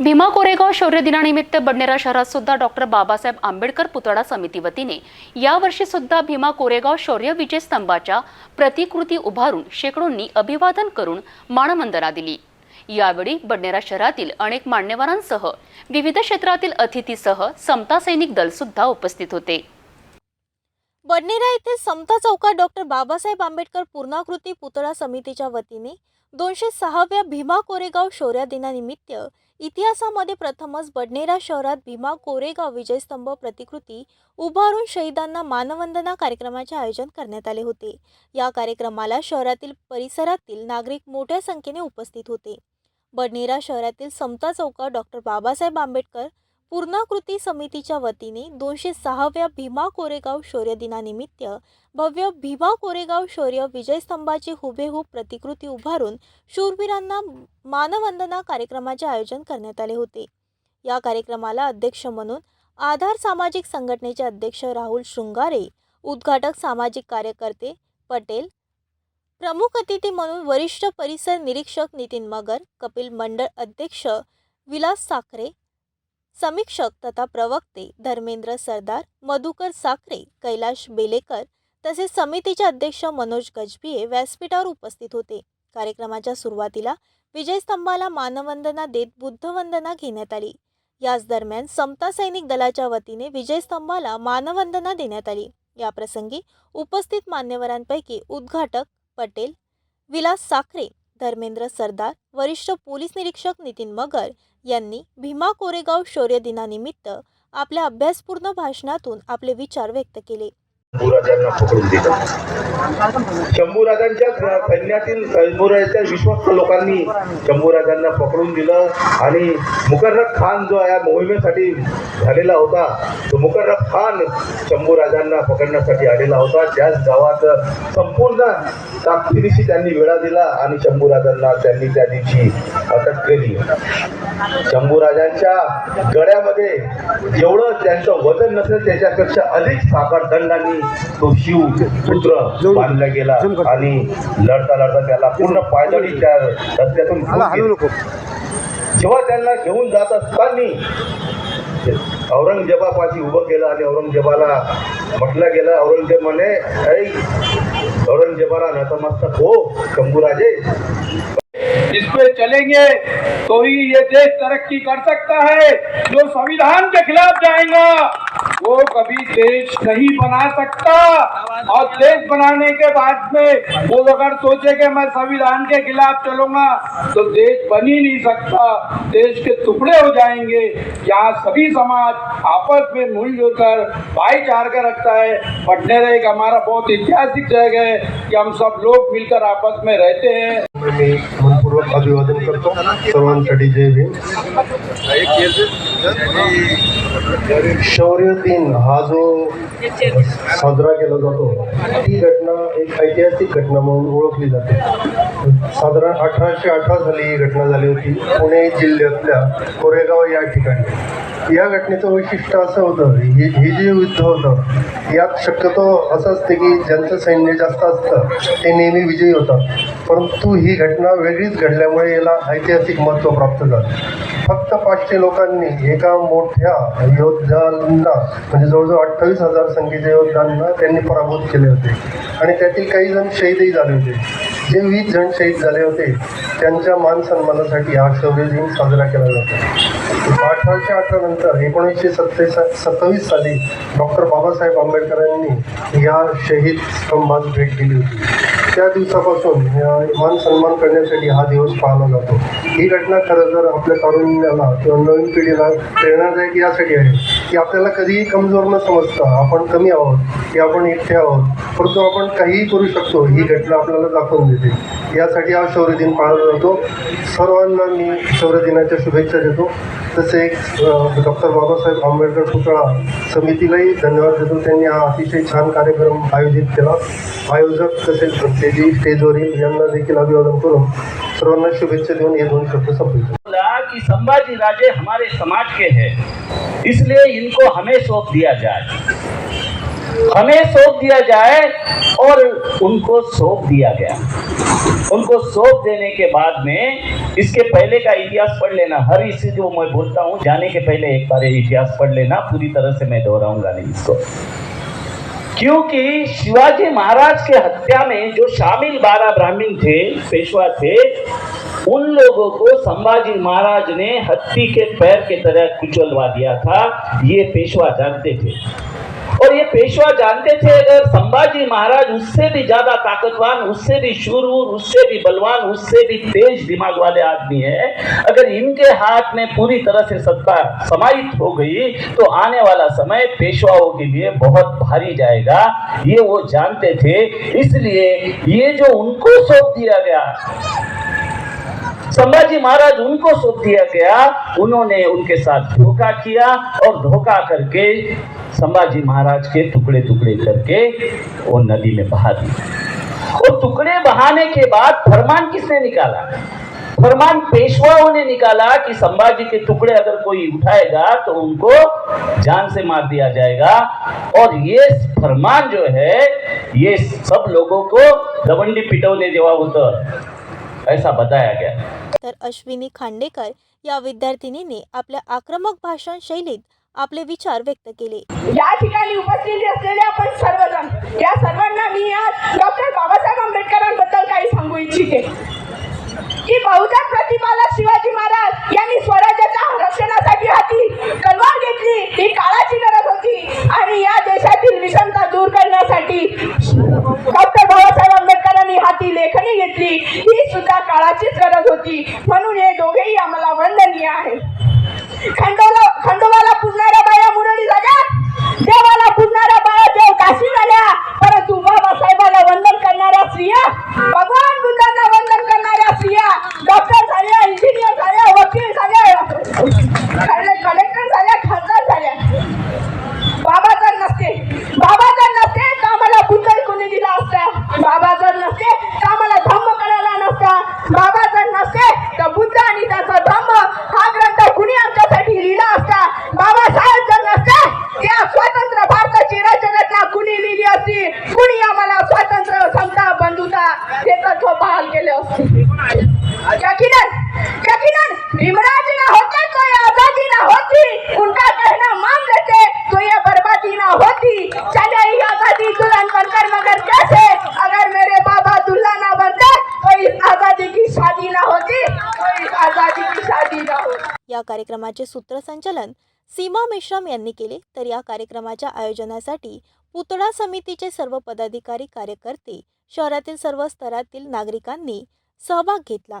भीमा कोरेगाव शौर्य दिनानिमित्त बडनेरा शहरात सुद्धा डॉक्टर बाबासाहेब आंबेडकर पुतळा समिती वतीने यावर्षी सुद्धा भीमा कोरेगाव शौर्य विजय स्तंभाच्या प्रतिकृती उभारून शेकडोंनी अभिवादन करून मानवंदना दिली. यावेळी बडनेरा शहरातील अनेक मान्यवरांसह विविध क्षेत्रातील अतिथीसह समता सैनिक दल सुद्धा उपस्थित होते. बडनेरा येथे समता चौकात डॉक्टर बाबासाहेब आंबेडकर पूर्णाकृती पुतळा समितीच्या वतीने दोनशे सहाव्या भीमा कोरेगाव शौर्य दिनानिमित्त इतिहासामध्ये प्रथमच बडनेरा शहरात भीमा कोरेगाव विजयस्तंभ प्रतिकृती उभारून शहीदांना मानवंदना कार्यक्रमाचे आयोजन करण्यात आले होते. या कार्यक्रमाला शहरातील परिसरातील नागरिक मोठ्या संख्येने उपस्थित होते. बडनेरा शहरातील समता चौकात डॉक्टर बाबासाहेब आंबेडकर पूर्णाकृती समितीच्या वतीने दोनशे सहाव्या भीमा कोरेगाव शौर्य दिनानिमित्त भव्य भीमा कोरेगाव शौर्य विजयस्तंभाची हुबेहूब प्रतिकृती उभारून शूरवीरांना मानवंदना कार्यक्रमाचे आयोजन करण्यात आले होते. या कार्यक्रमाला अध्यक्ष म्हणून आधार सामाजिक संघटनेचे अध्यक्ष राहुल शृंगारे उद्घाटक सामाजिक कार्यकर्ते पटेल प्रमुख अतिथी म्हणून वरिष्ठ परिसर निरीक्षक नितीन मगर कपिल मंडळ अध्यक्ष विलास साखरे समीक्षक तथा प्रवक्ते धर्मेंद्र सरदार मधुकर साखरे कैलाश बेलेकर तसेच समितीचे अध्यक्ष मनोज गजभिये व्यासपीठावर उपस्थित होते. कार्यक्रमाच्या सुरुवातीला विजयस्तंभाला मानवंदना देत बुद्धवंदना घेण्यात आली. याच दरम्यान समता सैनिक दलाच्या वतीने विजयस्तंभाला मानवंदना देण्यात आली. याप्रसंगी उपस्थित मान्यवरांपैकी उद्घाटक पटेल विलास साखरे धर्मेंद्र सरदार वरिष्ठ पोलीस निरीक्षक नितीन मगर यांनी भीमा कोरेगाव शौर्य दिनानिमित्त आपल्या अभ्यासपूर्ण भाषणातून आपले विचार व्यक्त केले. शंभूराजांना पकडून दिलं. शंभूराजांच्या सैन्यातील शंभूराजांच्या विश्वस्त लोकांनी शंभूराजांना पकडून दिलं आणि मुकर्रब खान जो या मोहिमेसाठी झालेला होता तो मुकर्रब खान शंभूराजांना पकडण्यासाठी आलेला होता. त्याच गावात संपूर्ण ताकदीशी त्यांनी वेळा दिला आणि शंभूराजांना त्यांनी त्या दिवशी अटक केली. शंभूराजांच्या गळ्यामध्ये जेवढं त्यांचं वजन नसेल त्याच्यापेक्षा अधिक साखर दंडांनी तो शिव पुत्र बांधला गेला आणि लढता लढता त्याला पूर्ण पायदळी त्या रस्त्यातून. जेव्हा त्यांना घेऊन जात असताना औरंगजेबापाशी उभं केलं आणि औरंगजेबाला म्हटलं गेलं औरंगजेब म्हणे "ऐ, औरंगजेबाला नतमस्तक हो शंभूराजे. इस पे चलेंगे तो ही ये देश तरक्की कर सकता है, जो संविधान के खिलाफ जाएगा, वो कभी देश नहीं बना सकता। और देश बनाने के बाद में वो अगर सोचे कि मैं संविधान के खिलाफ चलूँगा तो देश बन ही नहीं सकता। देश के टुकड़े हो जाएँगे। यहाँ सभी समाज आपस में मूल कर भाईचारा रखता है। पटनेरा एक हमारा बहुत ऐतिहासिक जगह है कि हम सब लोग मिलकर आपस में रहते हैं। मनपूर्वक अभिवादन करतो. सर्वांसाठी जय भीम. शौर्य दिन हा जो साजरा केला जातो ती घटना एक ऐतिहासिक घटना म्हणून ओळखली जाते. साधारण अठराशे अठरा साली ही घटना झाली होती. पुणे जिल्ह्यातल्या कोरेगाव या ठिकाणी. या घटनेचं वैशिष्ट्य असं होतं हे हे जे युद्ध होतं यात शक्यतो असं असते की ज्यांचं सैन्य जास्त असतं ते नेहमी विजयी होतात. परंतु ही घटना वेगळीच घडल्यामुळे याला ऐतिहासिक महत्त्व प्राप्त झालं. फक्त पाचशे लोकांनी एका मोठ्या योद्ध्यांना म्हणजे जवळजवळ अठ्ठावीस हजार संख्येच्या योद्ध्यांना त्यांनी पराभूत केले होते. आणि त्यातील काही जण शहीदही झाले होते. जे वीस जण शहीद झाले होते त्यांच्या मान सन्मानासाठी हा शौर्य दिन साजरा केला जातो. अठराशे अठरा नंतर एकोणीसशे सत्तेस सत्तावीस साली डॉक्टर बाबासाहेब आंबेडकरांनी या शहीद स्तंभास भेट दिली होती. त्या दिवसापासून या मान सन्मान करण्यासाठी हा दिवस पाळला जातो. ही घटना खरं तर आपल्या तरुणाला किंवा नवीन पिढीला प्रेरणादायक यासाठी आहे की आपल्याला कधीही कमजोर न समजता आपण कमी आहोत की आपण एकटे आहोत परंतु आपण काहीही करू शकतो ही घटना आपल्याला दाखवून देते. यासाठी हा शौर्य दिन पाळला जातो. सर्वांना मी शौर्य दिनाच्या शुभेच्छा देतो. तसेच डॉक्टर बाबासाहेब आंबेडकर पुतळा समितीलाही धन्यवाद देतो. त्यांनी हा अतिशय छान कार्यक्रम आयोजित केला. आयोजक तसेच त्याची स्टेजवरील यांना देखील अभिवादन करून सर्वांना शुभेच्छा देऊन हे दोन शब्द संपवितो बोला कि संभाजी राजे हमारे समाज के हैं, इसलिए इनको हमें सौंप दिया जाए। हमें सौंप दिया जाए और उनको सौंप दिया गया। उनको सौंप देने के बाद में इसके पहले का इतिहास पढ़ लेना। हर इसी जो मैं बोलता हूँ, जाने के पहले एक बार इतिहास पढ़ लेना। पूरी तरह से मैं दोहराऊँगा नहीं इसको। क्योंकि शिवाजी महाराज के हत्या में जो शामिल बारह ब्राह्मण थे, पेशवा थे, उन लोगों को संभाजी महाराज ने हत्ती के पैर के तरह कुचलवा दिया था। ये पेशवा जानते थे। और ये पेशवा जानते थे, अगर संभाजी महाराज उससे भी ज़्यादा ताकतवान, उससे भी शूरवीर, उससे भी बलवान, उससे भी तेज दिमाग वाले आदमी है, अगर इनके हाथ में पूरी तरह से सत्ता समाहित हो गई तो आने वाला समय पेशवाओं के लिए बहुत भारी जाएगा। ये वो जानते थे, इसलिए ये जो उनको सौंप दिया गया संभाजी महाराज उनको सौंप दिया गया। उन्होंने उनके साथ धोखा किया और धोखा करके संभाजी महाराज के टुकड़े टुकड़े करके वो नदी में बहा दिए और टुकड़े बहाने के बाद फरमान किसने निकाला? फरमान पेशवाओं ने निकाला कि संभाजी के टुकड़े अगर कोई उठाएगा तो उनको जान से मार दिया जाएगा। और ये फरमान जो है, ये सब लोगों को दवंडी पिटवने जेव्हा होतं ऐसा बताया गया। तर अश्विनी खांडेकर या विद्यार्थिनीने आपल्या आक्रमक भाषण शैलीत आपले विचार व्यक्त केले. या ठिकाणी उपस्थित असलेले आपण सर्वजण या सर्वांना मी आज डॉक्टर बाबासाहेब आंबेडकरांबद्दल काही सांगू इच्छिते. की बहुतेक प्रतिपालक शिवाजी महाराज यांनी स्वराज्याच्या रक्षणासाठी हाती तलवार घेतली ही काळाची गरज होती आणि या देशातील विषमता दूर करण्यासाठी डॉक्टर बाबासाहेब आंबेडकरांनी हाती लेखणी घेतली ही सुद्धा काळाचीच गरज होती म्हणून हे दोघेही आम्हाला आहे. खंडोला खंडोबाला पुजणाऱ्या बाया मुरळी झाल्या. देवाला पुजणाऱ्या बाया देव काशी झाल्या. परंतु बाबासाहेबाला वंदन करणाऱ्या स्त्रिया भगवान बुद्धांना वंदन करणाऱ्या स्त्रिया डॉक्टर झाल्या इंजिनियर झाल्या वकील झाल्या. या कार्यक्रमाचे सूत्रसंचालन सीमा मेश्राम यांनी केले. तर या कार्यक्रमाच्या आयोजनासाठी पुतळा समितीचे सर्व पदाधिकारी कार्यकर्ते शहरातील सर्व स्तरातील नागरिकांनी सहभाग घेतला.